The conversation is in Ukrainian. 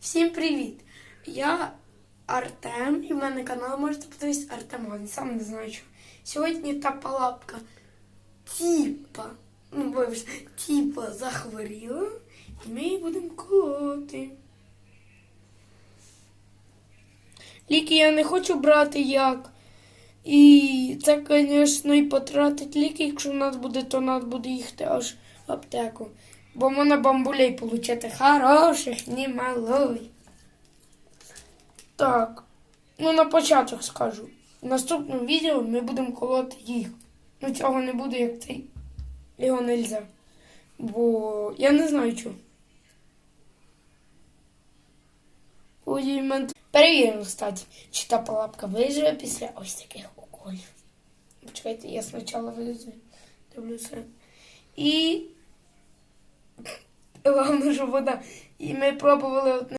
Всім привіт! Я Артем і в мене канал можете подивитися Артемон. Сам не знаю що. Сьогодні та палапка тіпа, ну вибач, тіпа захворіла, і ми її будемо колоти. Ліки я не хочу брати як. І це, звісно, і потратить ліки, якщо в нас буде, то нас буде їхати аж в аптеку. Бо можна бамбулей отримати хороших, не малой. Так, ну на початок скажу. В наступному відео ми будемо колоти їх. Ну цього не буде, як цей. Його не можна. Бо я не знаю чого. Перевіримо, кстати, чи та палапка виживе після ось таких уколів. Почекайте, я спочатку вилізу. Дивлюся. І. Що вода. І ми пробували одне.